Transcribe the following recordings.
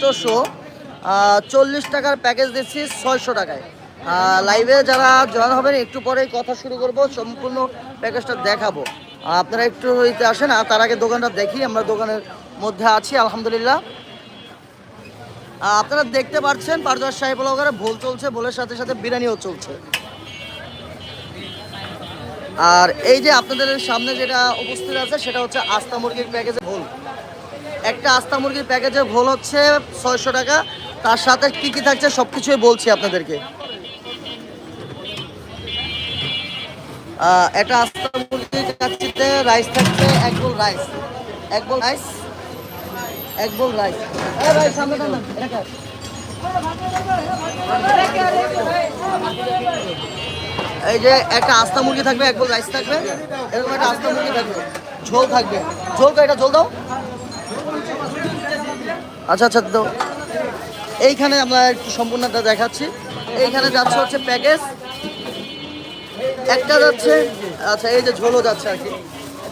আষ্টশো চল্লিশ টাকার প্যাকেজ দিচ্ছি ছয়শো টাকায়। লাইভে যারা জয়েন হবেন, একটু পরেই কথা শুরু করব, সম্পূর্ণ প্যাকেজটা দেখাবো। আপনারা একটু হইতে আসেন, আর তার আগে দোকানটা দেখি, আমরা দোকানের মধ্যে আছি, আলহামদুলিল্লাহ। আপনারা দেখতে পাচ্ছেন পারদুয়ার সাহেব ওখানে, ভোল চলছে, ভোলের সাথে সাথে বিরিয়ানিও চলছে। আর এই যে আপনাদের সামনে যেটা উপস্থিত আছে, সেটা হচ্ছে আস্তা মুরগির প্যাকেজে ভোল। একটা আস্তা মুরগির প্যাকেজে ভোল হচ্ছে ছয়শো টাকা। তার সাথে কি কি থাকছে সব কিছুই বলছি আপনাদেরকে। একটা আস্তা মুরগির কাছিতে রাইস থাকছে, এক বোল রাইস। এক বোল রাইস। এক বোল রাইস। এই যে একটা আস্তা মুরগি থাকবে, এক বোল রাইস থাকবে। এরকম একটা আস্তা মুরগি থাকবে। ঝোল থাকবে। ঝোল এটা, ঝোল দাও। আচ্ছা আচ্ছা তো এইখানে আমরা একটু সম্পূর্ণটা দেখাচ্ছি। এইখানে যাচ্ছে হচ্ছে প্যাকেজ। একটা যাচ্ছে আচ্ছা এই যে ঝোলও যাচ্ছে আর কি।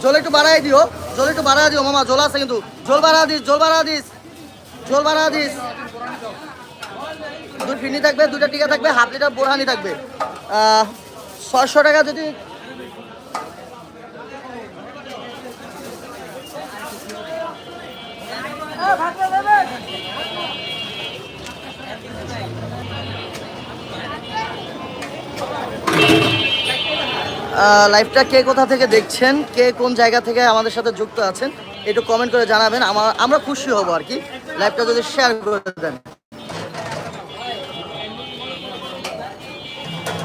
ঝোল একটু বাড়াই দিও, ঝোল একটু বাড়াই দিও, মামা, ঝোল আছে কিন্তু। ঝোল বাড়া দিস, ঝোল বাড়া দিস, ঝোল বাড়া দিস। দুই ফিনি থাকবে, দুটা টিকা থাকবে, হাফ লিটার বোরহানি থাকবে। ছয়শো টাকা যদি লাইভটা কে কোথা থেকে দেখছেন, কে কোন জায়গা থেকে আমাদের সাথে যুক্ত আছেন, একটু কমেন্ট করে জানাবেন। আমার আমরা খুশি হব আর কি। লাইভটা যদি শেয়ার করে দেন।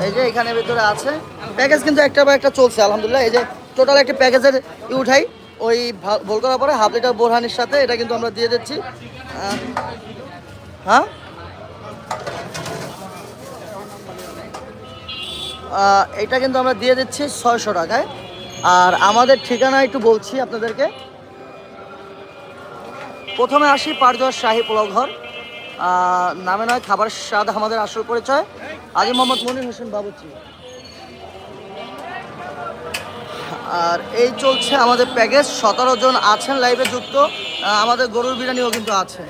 এই যে এখানে ভিতরে আছে। প্যাকেজ কিন্তু একটা বা একটা চলছে, আলহামদুলিল্লাহ। এই যে টোটাল একটা প্যাকেজের ই উঠাই, ওই ভোল করার পরে হাফ লিটার বোরহানির সাথে এটা কিন্তু আমরা দিয়ে দিচ্ছি। হ্যাঁ? এটা কিন্তু আমরা দিয়ে দিচ্ছি ছয়শো টাকায়। আর আমাদের ঠিকানা একটু বলছি আপনাদেরকে। প্রথমে আসি পারদোয়ার শাহী পোলাও ঘর। নামে নয়, খাবার স্বাদ আমাদের আসল পরিচয়। আজি মোহাম্মদ মনির হোসেন বাবুচি আর এই চলছে আমাদের প্যাকেজ সতেরো জন আছেন লাইভে যুক্ত। আমাদের গরুর বিরিয়ানিও কিন্তু আছে।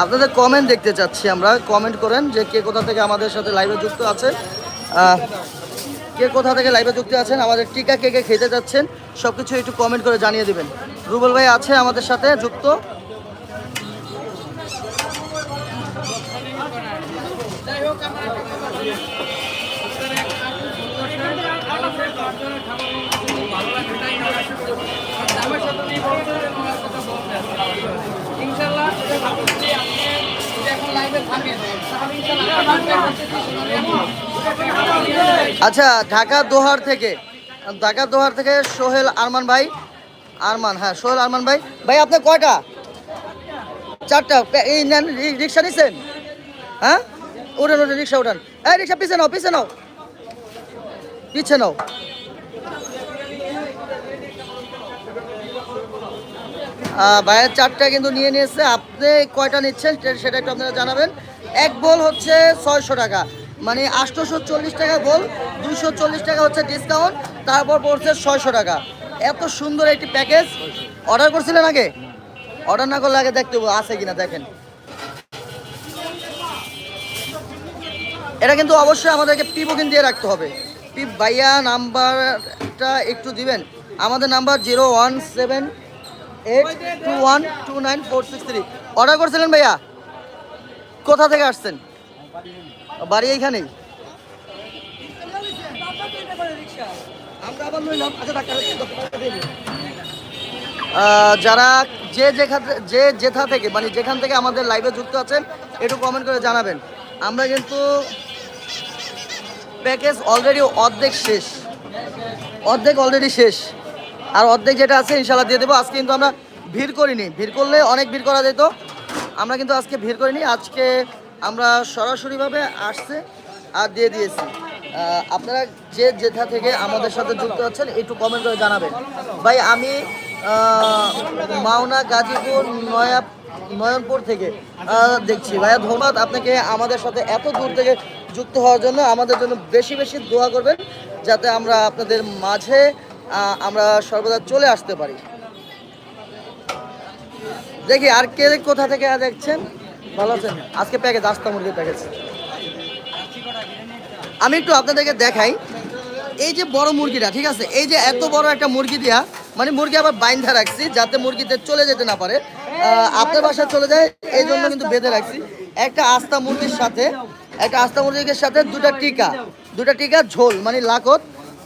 আপনাদের কমেন্ট দেখতে চাচ্ছি আমরা। কমেন্ট করেন যে কে কোথা থেকে আমাদের সাথে লাইভে যুক্ত আছে। কে কোথা থেকে লাইভে যুক্ত আছেন, আমাদের টিকা কে কে খেতে যাচ্ছেন সব কিছু একটু কমেন্ট করে জানিয়ে দেবেন। রুবেল ভাই আছে আমাদের সাথে, যুক্ত? আচ্ছা ঢাকা দোহার থেকে, ঢাকা দোহার থেকে সোহেল আরমান ভাই, আরমান হ্যাঁ সোহেল আরমান ভাই। ভাই আপনার কয়টা? চারটা। এই নেন রিক্সা নিছেন? হ্যাঁ? উঠেন উঠেন রিক্সা উঠান এই রিক্সা পিছে নাও পিছে নাও। পিছে নাও। ভাইয়ের চারটা কিন্তু নিয়ে নিয়েছে। আপনি কয়টা নিচ্ছেন সেটা একটু আপনারা জানাবেন। এক বল হচ্ছে ছয়শো টাকা। মানে আটশোশো চল্লিশ টাকা বল দুশো চল্লিশ টাকা হচ্ছে ডিসকাউন্ট তারপর পড়ছে ছয়শো টাকা। এত সুন্দর একটি প্যাকেজ অর্ডার করছিলেন আগে? অর্ডার না করলে আগে দেখতে আছে কিনা দেখেন। এটা কিন্তু অবশ্যই আমাদেরকে পি বুকিং দিয়ে রাখতে হবে। পি ভাইয়া নাম্বারটা একটু দিবেন। আমাদের number zero one seven eight two one two nine four six three. Order করছিলেন ভাইয়া? কোথা থেকে আসছেন? বাড়ি এইখানেই? যারা যে যেখান যে যেথা থেকে মানে যেখান থেকে আমাদের লাইভে যুক্ত আছেন, একটু কমেন্ট করে জানাবেন। আমরা কিন্তু প্যাকেজ অলরেডি অর্ধেক শেষ। অর্ধেক অলরেডি শেষ। আর অর্ধেক যেটা আছে ইনশাল্লাহ দিয়ে দেবো। আজকে কিন্তু আমরা ভিড় করিনি। ভিড় করলে অনেক ভিড় করা যেত। আমরা কিন্তু আজকে ভিড় করিনি। আজকে আমরা সরাসরিভাবে আসছে আর দিয়ে দিয়েছি। আপনারা যে যেথা থেকে আমাদের সাথে যুক্ত আছেন, একটু কমেন্ট করে জানাবেন। ভাই, আমি মাওনা গাজীপুর নয়া, নয়নপুর থেকে দেখছি। ভাইয়া, ধন্যবাদ আপনাকে আমাদের সাথে এত দূর থেকে যুক্ত হওয়ার জন্য। আমাদের জন্য বেশি বেশি দোয়া করবেন, যাতে আমরা আপনাদের মাঝে আমরা সর্বদা চলে আসতে পারি। দেখি আর কে কোথা থেকে দেখছেন? ভালো আছেন? আজকে প্যাকেজ আস্তা মুরগির প্যাকেজ আমি একটু আপনাদেরকে দেখাই। এই যে বড় মুরগিটা, ঠিক আছে? এই যে এত বড় একটা মুরগি দিয়া মানে মুরগি আবার বাইন্ধা রাখছি, যাতে মুরগিতে চলে যেতে না পারে। আপনার বাসায় চলে যায়, এই জন্য কিন্তু বেঁধে রাখছি। একটা আস্তা মুরগির সাথে, একটা আস্তা মুরগির সাথে দুটা টিকা দুটা টিকা ঝোল মানে লাকত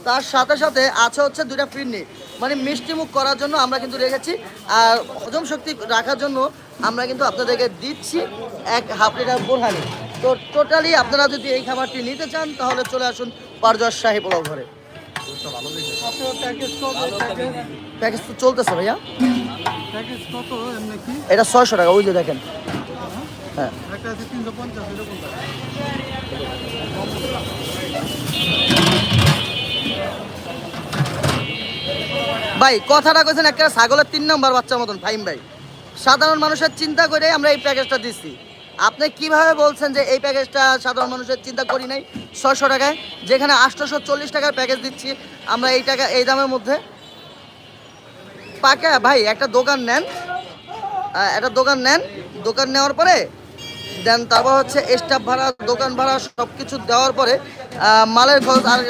তার সাথে সাথে আছে হচ্ছে দুটা ফিরনি মানে মিষ্টি মুখ করার জন্য আমরা কিন্তু রেখেছি। আর হজম শক্তি রাখার জন্য আমরা কিন্তু আপনাদেরকে দিচ্ছি এক হাফ লিটার বোরহানি। তো টোটালি আপনারা যদি এই খাবারটি নিতে চান, তাহলে চলে আসুন পারজর সাহেব পোলাও ঘরে। প্যাকেজ তো চলতেছে ভাইয়া। এটা ছয়শো টাকা, ওই যে দেখেন। হ্যাঁ। তিনশো পঞ্চাশ, এরকম। ভাই, কথাটা কইছেন একটা ছাগলের তিন নম্বর বাচ্চার মতন ফাইম ভাই। সাধারণ মানুষের চিন্তা করে আমরা এই প্যাকেজটা দিচ্ছি। আপনি কীভাবে বলছেন যে এই প্যাকেজটা সাধারণ মানুষের চিন্তা করি নাই? ছয়শো টাকায়, যেখানে আটশোশো চল্লিশ টাকার প্যাকেজ দিচ্ছি, আমরা এই টাকা, এই দামের মধ্যে। পাকা, ভাই, একটা দোকান নেন। একটা দোকান নেন। দোকান নেওয়ার পরে দেন, তারপর হচ্ছে স্টাফ ভাড়া, দোকান ভাড়া সব কিছু দেওয়ার পরে মালের খরচ, আর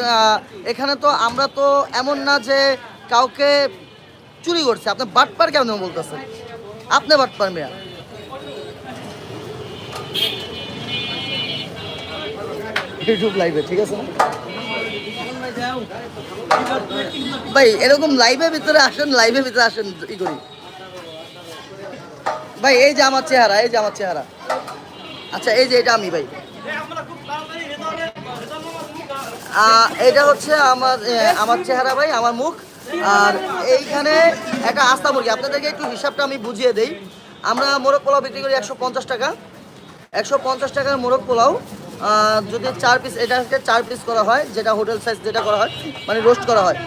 এখানে তো আমরা তো এমন না যে কাউকে চুরি করছে আপনি বাটপার কেন বলতেছেন আপনি বাটপার মেয়া। ইউটিউব লাইভে ঠিক আছে ভাই, এরকম লাইভের ভিতরে আসেন লাইভের ভিতরে আসেন, ই করি। ভাই, এই যে আমার চেহারা, এই যে আমার চেহারা। আচ্ছা এই যে এটা আমি, ভাই। এটা হচ্ছে আমার আমার চেহারা, ভাই, আমার মুখ। আর এইখানে একটা আস্থা মুরগি, আপনাদেরকে একটু হিসাবটা আমি বুঝিয়ে দেই। আমরা মোরগ পোলাও বিক্রি করি একশো পঞ্চাশ টাকা। একশো পঞ্চাশ টাকার মোরগ পোলাও যদি চার পিস এটাকে চার পিস করা হয়, যেটা হোটেল সাইজ যেটা করা হয় মানে রোস্ট করা হয়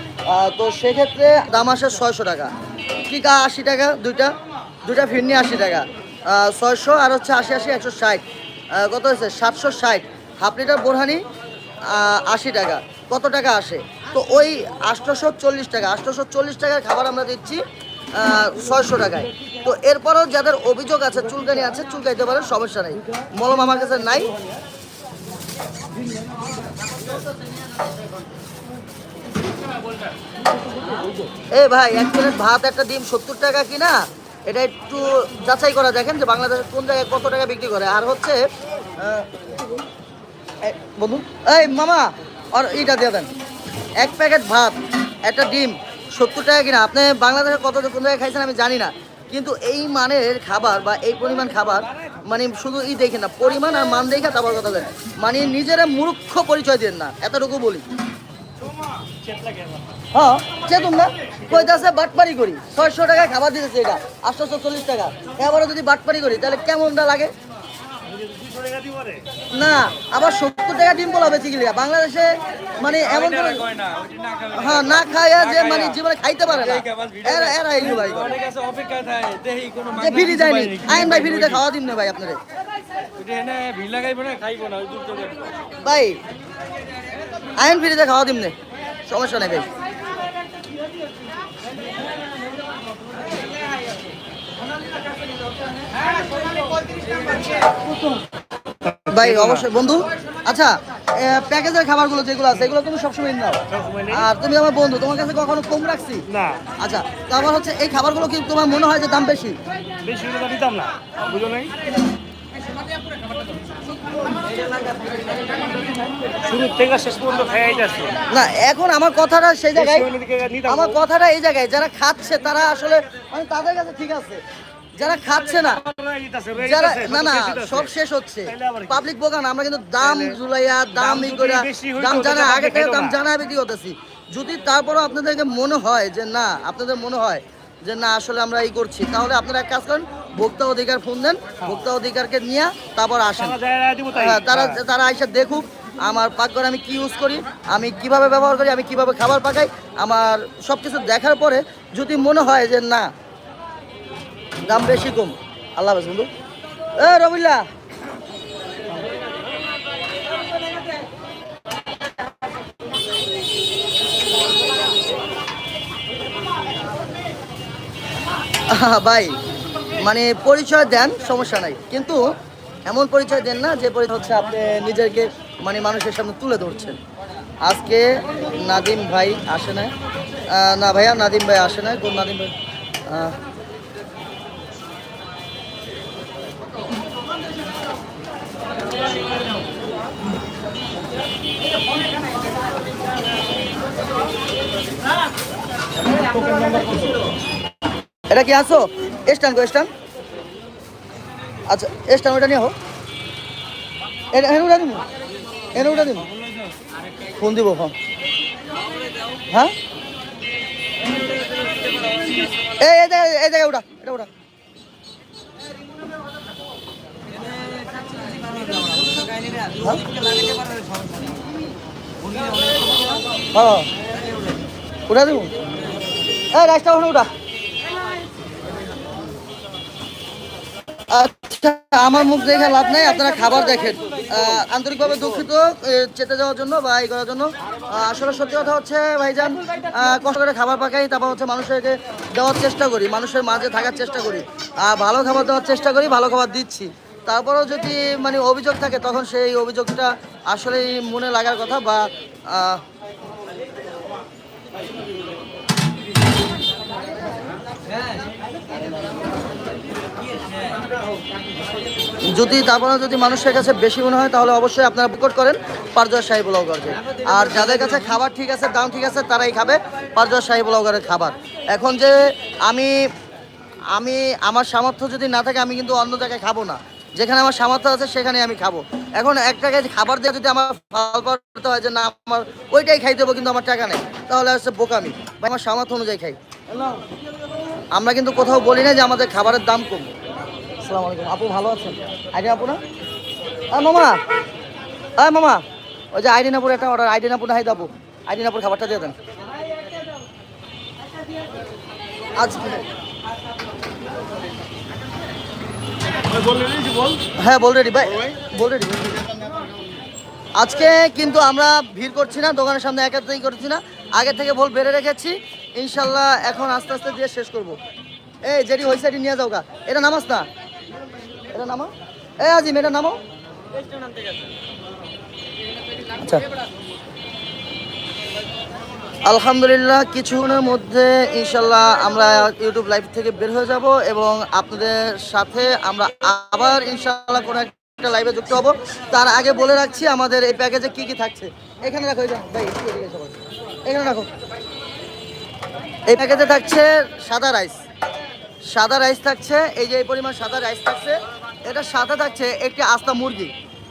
তো সেক্ষেত্রে দাম আসে ছয়শো টাকা। টিকা আশি টাকা দুইটা দুইটা ফিরনি আশি টাকা ছয়শো আর হচ্ছে আশি আশি একশো ষাট। কত হয়েছে? সাতশো ষাট। হাফ লিটার বোরহানি আশি টাকা। কত টাকা আসে? তো ওই আটশোশো চল্লিশ টাকা আটশোশো চল্লিশ টাকার খাবার আমরা দিচ্ছি ছয়শো টাকায়। তো এরপরও যাদের অভিযোগ আছে, চুলকানি আছে, চুলকাইতে পারে সমস্যা নেই। মলম আমার কাছে নাই। এ ভাই, এক প্লেট ভাত, একটা ডিম, সত্তর টাকা কিনা? এটা একটু যাচাই করা, দেখেন যে বাংলাদেশের কোন জায়গায় কত টাকা বিক্রি করে। আর হচ্ছে বন্ধু, এই মামা, আর এইটা দিয়ে দেন। এক প্যাকেট ভাত, একটা ডিম, সত্তর টাকা কিনা। আপনি বাংলাদেশে কত কোন জায়গায় খাইছেন আমি জানি না। কিন্তু এই মানের খাবার বা এই পরিমাণ খাবার মানে শুধু ই দেখেন না, পরিমাণ আর মান দেখে তারপর কথা বলেন। মানে নিজেরা মূর্খ পরিচয় দেন না, এতটুকু বলি। হ্যাঁ চেতুম না? কইতাছে, বাটপারি করি। ছয়শো টাকায় খাবার দিতেছে এটা আটশোশো চল্লিশ টাকা। এবারে যদি বাটপারি করি, তাহলে কেমনটা লাগে? না আবার সত্তর টাকা ডিম বেঁচে গেলে বাংলাদেশে মানে এমন হ্যাঁ না খায় যে মানে জীবনে খাইতে পারে না। এরা এরা এই ভাই যে ফ্রি দেয়নি আইন ভাই ফ্রিতে খাওয়া দিন না ভাই আপনারে ভাই আইন ফ্রিতে খাওয়া দিন না। সমস্যা নেই ভাই। ভাই অবশ্যই বন্ধু। আচ্ছা প্যাকেজের খাবারগুলো যেগুলো আছে এগুলো তুমি সবসময় নাও। আর তুমি আমার বন্ধু তোমার কাছে কখনো কম রাখছি? না। আচ্ছা তারপর হচ্ছে এই খাবারগুলো কি তোমার মনে হয় যে দাম বেশি? বেশি দিতাম না। বুঝো নাই? না এখন আমার কথাটা সেই জায়গায় আমার কথাটা এই জায়গায় যারা খাচ্ছে তারা আসলে মানে তাদের কাছে ঠিক আছে। যারা খাচ্ছে না যারা না না সব শেষ হচ্ছে। পাবলিক বোকান আমরা কিন্তু দাম জুলাইয়া দাম ই করে দাম জানা আগে থেকে দাম। জানা বিক্রি করতেছি। যদি তারপরও আপনাদেরকে মনে হয় যে না আপনাদের মনে হয় যে না আসলে আমরা এই করছি তাহলে আপনারা এক কাজ করেন ভোক্তা অধিকার ফোন দেন ভোক্তা অধিকারকে নিয়ে তারপর আসেন। হ্যাঁ, তারা তারা আইসা দেখুক আমার পাকঘরে আমি কি ইউজ করি আমি কীভাবে ব্যবহার করি আমি কীভাবে খাবার পাকাই আমার সব কিছু দেখার পরে যদি মনে হয় যে না দাম বেশি কম। আল্লাহ হাফেজ, বন্ধু। এ রবিল্লা। ভাই মানে পরিচয় দেন, সমস্যা নাই। কিন্তু এমন পরিচয় দেন না, যে পরিচয় হচ্ছে আপনি নিজেকে মানে মানুষের সামনে তুলে ধরছেন। আজকে নাদিম ভাই আসে না না ভাইয়া, নাদিম ভাই আসে না কোন নাদিম ভাই? এটা কি আসো স্ট্যান্ড গো স্ট্যান্ড আচ্ছা স্ট্যান্ড ওটা নিয়ে হোক এটা এনে উঠা দিব এনে উঠা দিব ফোন দিব, ফোন। হ্যাঁ? এই জায়গায় এই জায়গায় উঠা এটা হ্যাঁ? হ্যাঁ উঠা রাইসটা ওখানে উঠা। আচ্ছা আমার মুখ দেখে লাভ নেই, আপনারা খাবার দেখেন। আন্তরিকভাবে দুঃখিত চেতে যাওয়ার জন্য বা এই করার জন্য। আসলে সত্যি কথা হচ্ছে, ভাইজান কষ্ট করে খাবার পাকাই, তারপর হচ্ছে মানুষকে দেওয়ার চেষ্টা করি, মানুষের মাঝে থাকার চেষ্টা করি। আর ভালো খাবার দেওয়ার চেষ্টা করি, ভালো খাবার দিচ্ছি। তারপরেও যদি মানে অভিযোগ থাকে, তখন সেই অভিযোগটা আসলেই মনে লাগার কথা বা যদি তারপরে যদি মানুষের কাছে বেশি মনে হয়, তাহলে অবশ্যই আপনারা বুকট করেন পারজোয়ার শাহী ব্লগারকে আর যাদের কাছে খাবার ঠিক আছে, দাম ঠিক আছে, তারাই খাবে পারজোয়ার শাহী ব্লগারের খাবার। এখন যে আমি আমি, আমার সামর্থ্য যদি না থাকে, আমি কিন্তু অন্য জায়গায় খাব না। যেখানে আমার সামর্থ্য আছে সেখানে আমি খাব। এখন এক টাকায় খাবার দিয়ে যদি আমার ফাল করতে হয় যে না আমার ওইটাই খাই দেবো কিন্তু আমার টাকা নেই। তাহলে হচ্ছে বোকামি। বা আমার সামর্থ্য অনুযায়ী খাই। আমরা কিন্তু কোথাও বলি না যে আমাদের খাবারের দাম কম। আসসালামু আলাইকুম। আপু ভালো আছেন? আইডিন আপু না? হ্যাঁ মামা! হ্যাঁ মামা! ওই যে আইডিন আপুর একটা অর্ডার আইডিন আপু না হাই আপু আইডিন আপুর খাবারটা দিয়ে দেন। আজ হ্যাঁ বল রেডি ভাই। বল রেডি আজকে কিন্তু আমরা ভিড় করছি না দোকানের সামনে একাতেই করছি না। আগে থেকে বল বেড়ে রেখেছি। ইনশাল্লাহ এখন আস্তে আস্তে দিয়ে শেষ করব। এই যেটি হয়েছে এটি নিয়ে যাও গা। এটা নামাস না। এটা নামো এ আজিম এটা নামো আচ্ছা। আলহামদুলিল্লাহ, কিছুক্ষণের মধ্যে ইনশাল্লাহ আমরা ইউটিউব লাইভ থেকে বের হয়ে যাব এবং আপনাদের সাথে আমরা আবার ইনশাল্লাহ কোনো একটা লাইভে যুক্ত হব। তার আগে বলে রাখছি, আমাদের এই প্যাকেজে কি কি থাকছে? এখানে রাখো ভাই। এখানে রাখো। এই প্যাকেজে থাকছে সাদা রাইস সাদা রাইস থাকছে, এই যে এই পরিমাণ সাদা রাইস থাকছে। এটা সাথে থাকছে একটি আস্তা মুরগি।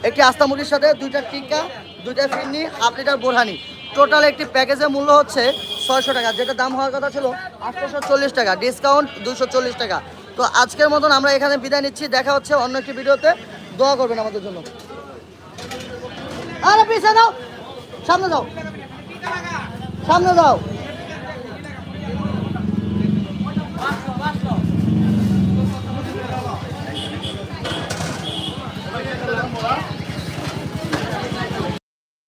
একটি আস্তা মুরগির সাথে দুইটা টিক্কা, দুইটা phirni, half litre borhani. Total একটি প্যাকেজের মূল্য হচ্ছে ছয়শো টাকা, যেটা দাম হওয়ার কথা ছিল আটশোশো চল্লিশ টাকা ডিসকাউন্ট দুশো চল্লিশ টাকা। তো আজকের মতন আমরা এখানে বিদায় নিচ্ছি, দেখা হচ্ছে অন্য একটি ভিডিওতে। দোয়া করবেন আমাদের জন্য। দাও, সামনে দাও। সামনে যাও